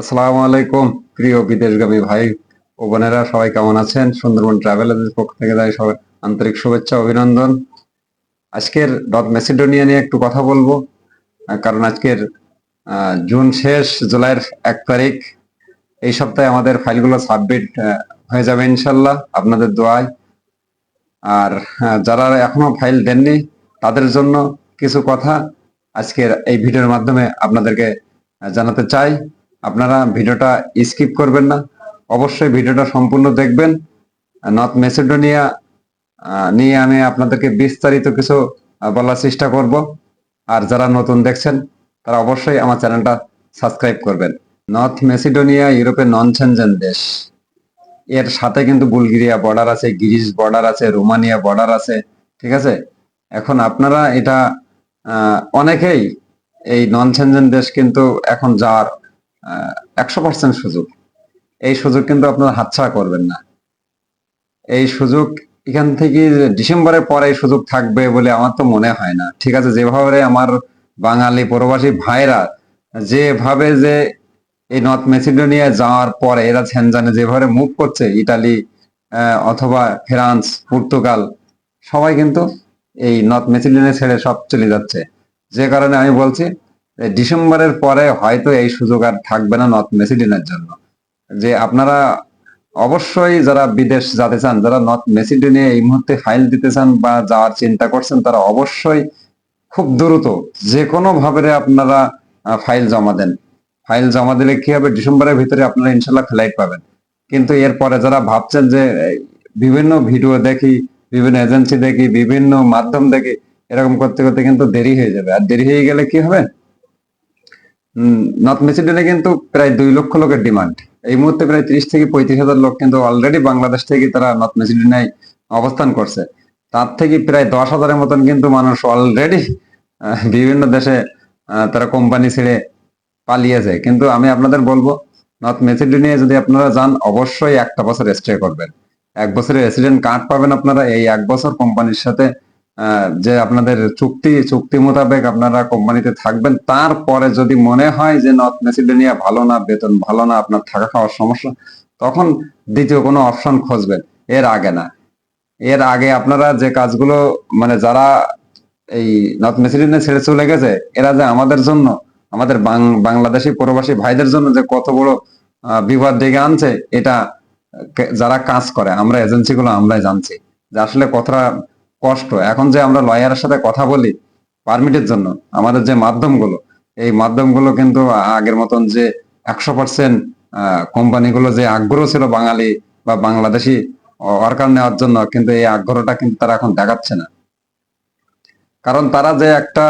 আসসালামু আলাইকুম, প্রিয় বিদেশগামী ভাই ও বোনেরা, সবাই কেমন আছেন? সুন্দরবন ট্রাভেল এজেন্সির পক্ষ থেকে যাই সবাই আন্তরিক শুভেচ্ছা, অভিনন্দন। আজকের ডট মেসিডোনিয়া নিয়ে একটু কথা বলব, কারণ আজকের জুন শেষ, জুলাইয়ের এক তারিখ। এই সপ্তাহে আমাদের ফাইলগুলো সাবমিট হয়ে যাবে ইনশাল্লাহ, আপনাদের দোয়ায়। আর যারা এখনও ফাইল দেননি, তাদের জন্য কিছু কথা আজকের এই ভিডিওর মাধ্যমে আপনাদেরকে জানাতে চাই। আপনারা ভিডিওটা স্কিপ করবেন না। অবশ্যই ভিডিওটা সম্পূর্ণ দেখবেন। নর্থ মেসিডোনিয়া নিয়ে আমি আপনাদেরকে বিস্তারিত কিছু বলার চেষ্টা করব। আর যারা নতুন দেখছেন, তারা অবশ্যই আমার চ্যানেলটা সাবস্ক্রাইব করবেন। নর্থ মেসিডোনিয়া ইউরোপের নন সেনজেন দেশ। এর সাথে কিন্তু বুলগেরিয়া বর্ডার আছে, গ্রিস বর্ডার আছে, রোমানিয়া বর্ডার আছে, ঠিক আছে? এখন আপনারা এটা অনেকেই এই নন সেনজেন দেশ কিন্তু এখন যাওয়ার একশো পার্সেন্ট সুযোগ। এই সুযোগ কিন্তু আপনারা হাতছাড়া করবেন না। এই সুযোগ এখান থেকে ডিসেম্বরের পরে এই সুযোগ থাকবে বলে আমার তো মনে হয় না। ঠিক আছে, যেভাবে আমার বাঙালি প্রবাসী ভাইরা যেভাবে যে এই নর্থ মেসিডোনিয়া যাওয়ার পরে এরা সেনজানে যেভাবে মুভ করছে, ইটালি অথবা ফ্রান্স, পর্তুগাল, সবাই কিন্তু এই নর্থ মেসিডোনিয়া ছেড়ে সব চলে যাচ্ছে। যে কারণে আমি বলছি ডিসেম্বরের পরে হয়তো এই সুযোগ আর থাকবে না নর্থ মেসিডোনিয়ার জন্য। যে আপনারা অবশ্যই যারা বিদেশ যেতে চান, যারা নর্থ মেসিডোনিয়া এই মুহূর্তে ফাইল দিতে চান বা যাওয়ার চিন্তা করছেন, তারা অবশ্যই খুব দ্রুত যে কোনো ভাবে আপনারা ফাইল জমা দেন। ফাইল জমা দিলে কি হবে? ডিসেম্বরের ভিতরে আপনারা ইনশাল্লাহ ফ্লাইট পাবেন। কিন্তু এরপরে যারা ভাবছেন যে বিভিন্ন ভিডিও দেখি, বিভিন্ন এজেন্সি দেখি, বিভিন্ন মাধ্যম দেখি, এরকম করতে করতে কিন্তু দেরি হয়ে যাবে। আর দেরি হয়ে গেলে কি হবে? নর্থ মেসিডোনিয়া কিন্তু প্রায় দুই লক্ষ লোকের ডিমান্ড এই মুহূর্তে প্রায় ত্রিশ থেকে পঁয়ত্রিশ হাজার লোক কিন্তু অলরেডি বাংলাদেশ থেকে তারা নর্থ মেসিডোনিয়ায় অবস্থান করছে। তার থেকে প্রায় দশ হাজারের মতন কিন্তু মানুষ অলরেডি বিভিন্ন দেশে তারা কোম্পানি ছেড়ে পালিয়েছে কিন্তু আমি আপনাদের বলব নর্থ মেসিডোনিয়া যদি আপনারা যান, অবশ্যই একটা বছর স্টে করবেন। এক বছরের রেসিডেন্ট কার্ড পাবেন আপনারা। এই এক বছর কোম্পানির সাথে যে আপনাদের চুক্তি চুক্তি মোতাবেক আপনারা কোম্পানিতে থাকবেন। তারপরে যদি মনে হয় যে নর্থ মেসিডোনিয়া ভালো না, বেতন ভালো না, আপনার থাকা খাওয়ার সমস্যা, তখন দ্বিতীয় কোনো অপশন খুঁজবেন। এর আগে না। এর আগে আপনারা যে কাজগুলো মানে যারা এই নর্থ মেসিডোনিয়া ছেড়ে চলে গেছে, এরা যে আমাদের জন্য, আমাদের বাংলাদেশি প্রবাসী ভাইদের জন্য যে কত বড় বিপদ ডেকে আনছে, এটা যারা কাজ করে, আমরা এজেন্সি গুলো আমরাই জানছি। যে আসলে কতটা কষ্ট। এখন যে আমরা লয়ারের সাথে কথা বলি পারমিটের জন্য, আমাদের যে মাধ্যমগুলো, এই মাধ্যমগুলো কিন্তু আগের মতন যে একশো পার্সেন্ট কোম্পানিগুলো যে আগ্রহ ছিল বাঙালি বা বাংলাদেশি ওয়ার্কার নেওয়ার জন্য, কিন্তু এই আগ্রহটা কিন্তু তারা এখন দেখাচ্ছে না। কারণ তারা যে একটা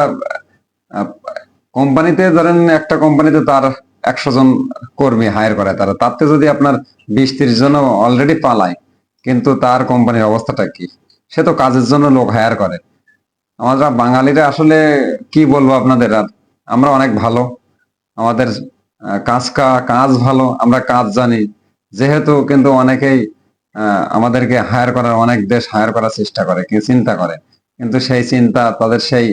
কোম্পানিতে ধরেন একটা কোম্পানিতে তার একশো জন কর্মী হায়ার করে তারা, তাতে যদি আপনার বিশ তিরিশ জন অলরেডি পালায়, কিন্তু তার কোম্পানির অবস্থাটা কি? সে তো কাজের জন্য লোক হায়ার করে। আমরা বাঙালিরা আসলে কি বলব আপনাদের? আর আমরা অনেক ভালো। আমাদের আহ, কাজ ভালো আমরা কাজ জানি। যেহেতু কিন্তু অনেকেই আমাদেরকে হায়ার করার অনেক দেশ হায়ার করার চেষ্টা করে কি চিন্তা করে। কিন্তু সেই চিন্তা তাদের সেই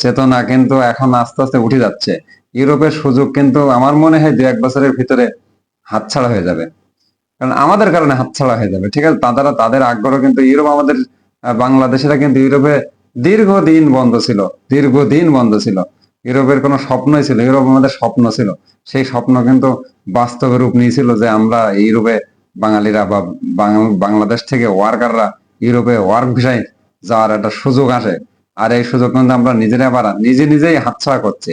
চেতনা কিন্তু এখন আস্তে আস্তে উঠে যাচ্ছে। ইউরোপের সুযোগ কিন্তু আমার মনে হয় দু এক বছরের ভিতরে হাতছাড়া হয়ে যাবে। কারণ আমাদের কারণে হাতছাড়া হয়ে যাবে, ঠিক আছে? তারা তাদের আগ্রহ কিন্তু ইউরোপ, আমাদের বাংলাদেশিরা কিন্তু ইউরোপে দীর্ঘদিন বন্ধ ছিল, দীর্ঘদিন বন্ধ ছিল। ইউরোপের কোনো স্বপ্নই ছিল, ইউরোপ আমাদের স্বপ্ন ছিল। সেই স্বপ্ন কিন্তু বাস্তবে রূপ নিয়েছিল যে আমরা ইউরোপে বাঙালিরা বা বাংলাদেশ থেকে ওয়ার্কাররা ইউরোপে ওয়ার্ক ভিসায় যাওয়ার একটা সুযোগ আসে। আর এই সুযোগ কিন্তু আমরা নিজেরা আবার নিজে নিজেই হাতছাড়া করছি।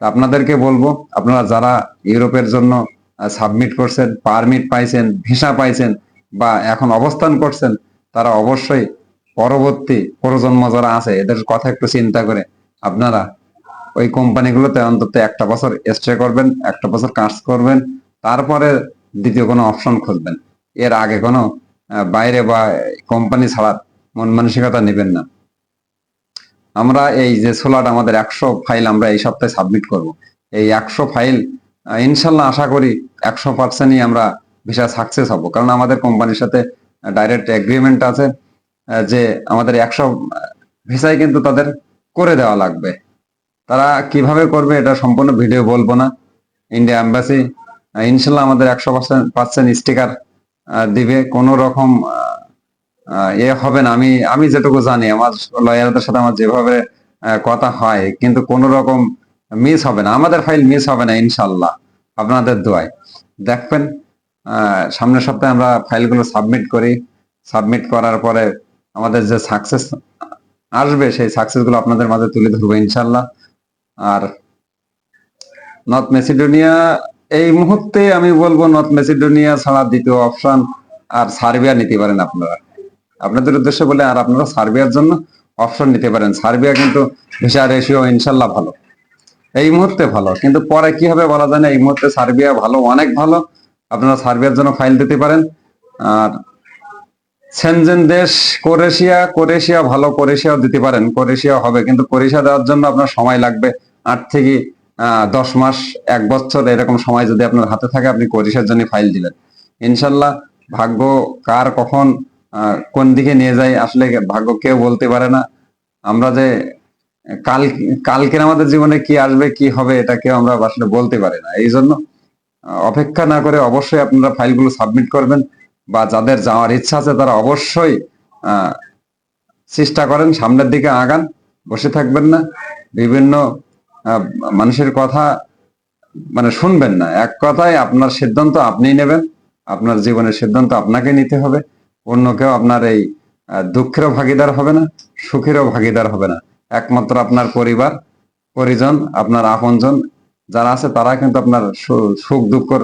আপনাদেরকে বলব, আপনারা যারা ইউরোপের জন্য সাবমিট করছেন পারমিট পাইছেন ভিসা পাইছেন বা এখন অবস্থান করছেন, তারা অবশ্যই পরবর্তী প্রজন্ম যারা আছে, এদের কথা একটু চিন্তা করে আপনারা ওই কোম্পানিগুলোতে অন্তত একটা বছর স্টে করবেন, একটা বছর কাজ করবেন, তারপরে দ্বিতীয় কোনো অপশন খুঁজবেন। এর আগে কোনো বাইরে বা কোম্পানি ছাড়ার মন মানসিকতা নেবেন না। আমরা এই যে সোলাট আমাদের একশো ফাইল আমরা এই সপ্তাহে সাবমিট করব। এই একশো ফাইল ইনশাল্লাহ আশা করি একশো পার্সেন্টই আমরা ভিসা সাকসেস হব। কারণ আমাদের কোম্পানির সাথে ডাইরেক্ট এগ্রিমেন্ট আছে যে আমাদের একশো ভিসাই কিন্তু তাদের করে দেওয়া লাগবে। তারা কীভাবে করবে এটা সম্পূর্ণ ভিডিও বলব না। ইন্ডিয়া অ্যাম্বাসি ইনশাল্লাহ আমাদের একশো পার্সেন্ট পার্সেন্ট স্টিকার দিবে। কোনো রকম এ হবে না। আমি আমি যেটুকু জানি, আমার লয়ারদের সাথে আমার যেভাবে কথা হয়, কিন্তু কোনো রকম মিস হবে না। আমাদের ফাইল মিস হবে না ইনশাল্লাহ আপনাদের দোয়ায়। দেখবেন সামনের সপ্তাহে আমরা ফাইলগুলো সাবমিট করি। সাবমিট করার পরে আমাদের যে সাকসেস আসবে, সেই সাকসেসগুলো আপনাদের মাঝে তুলে ধরবো ইনশাল্লাহ আর নর্থ মেসিডোনিয়া এই মুহূর্তে আমি বলব নর্থ মেসিডোনিয়া ছাড়া দ্বিতীয় অপশন আর সার্বিয়া নিতে পারেন আপনারা। আপনাদের উদ্দেশ্যে বলে, আর আপনারা সার্বিয়ার জন্য অপশন নিতে পারেন। সার্বিয়া কিন্তু ভিসা রেশিও ইনশাল্লাহ ভালো। এই মুহূর্তে ভালো। কিন্তু পরে কি হবে বলা যায় না, এই মুহূর্তে সার্বিয়া ভালো, অনেক ভালো। আপনারা সার্বিয়ার জন্য ফাইল দিতে পারেন। আর সেনজেন দেশ কোরেশিয়া কোরেশিয়া ভালো কোরেশিয়াও দিতে পারেন। কোরেশিয়া হবে, কিন্তু কোরেশিয়া দেওয়ার জন্য আপনার সময় লাগবে আট থেকে দশ মাস, এক বছর, এরকম সময় যদি আপনার হাতে থাকে, আপনি কোরেশিয়ার জন্য ফাইল দিলেন। ইনশাল্লাহ, ভাগ্য কার কখন কোন দিকে নিয়ে যায়, আসলে ভাগ্য কেউ বলতে পারে না। আমরা যে কাল, কালকের আমাদের জীবনে কি আসবে, কি হবে এটা কেউ আমরা আসলে বলতে পারি না। এই জন্য অপেক্ষা না করে অবশ্যই আপনারা ফাইলগুলো সাবমিট করবেন বা যাদের যাওয়ার ইচ্ছা আছে তারা অবশ্যই চেষ্টা করেন সামনের দিকে আগান, বসে থাকবেন না, বিভিন্ন মানুষের কথা মানে শুনবেন না। এক কথায় আপনার সিদ্ধান্ত আপনিই নেবেন, আপনার জীবনের সিদ্ধান্ত আপনাকে নিতে হবে অন্য কেউ আপনার এই দুঃখেরও ভাগিদার হবে না, সুখেরও ভাগিদার হবে না। একমাত্র আপনার পরিবার, পরিজন, আপনার আপনজন, যারা আছে তারা কিন্তু আপনার সুখ দুঃখের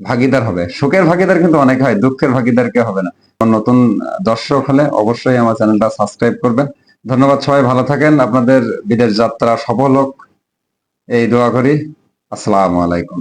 ভাগিদার হবে। সুখের ভাগিদার কিন্তু অনেক হয়, দুঃখের ভাগিদার কেউ হবে না। নতুন দর্শক হলে অবশ্যই আমার চ্যানেলটা সাবস্ক্রাইব করবেন। ধন্যবাদ সবাই, ভালো থাকেন। আপনাদের বিদেশ যাত্রা সফল হোক। এই দোয়া করি। আসসালামু আলাইকুম।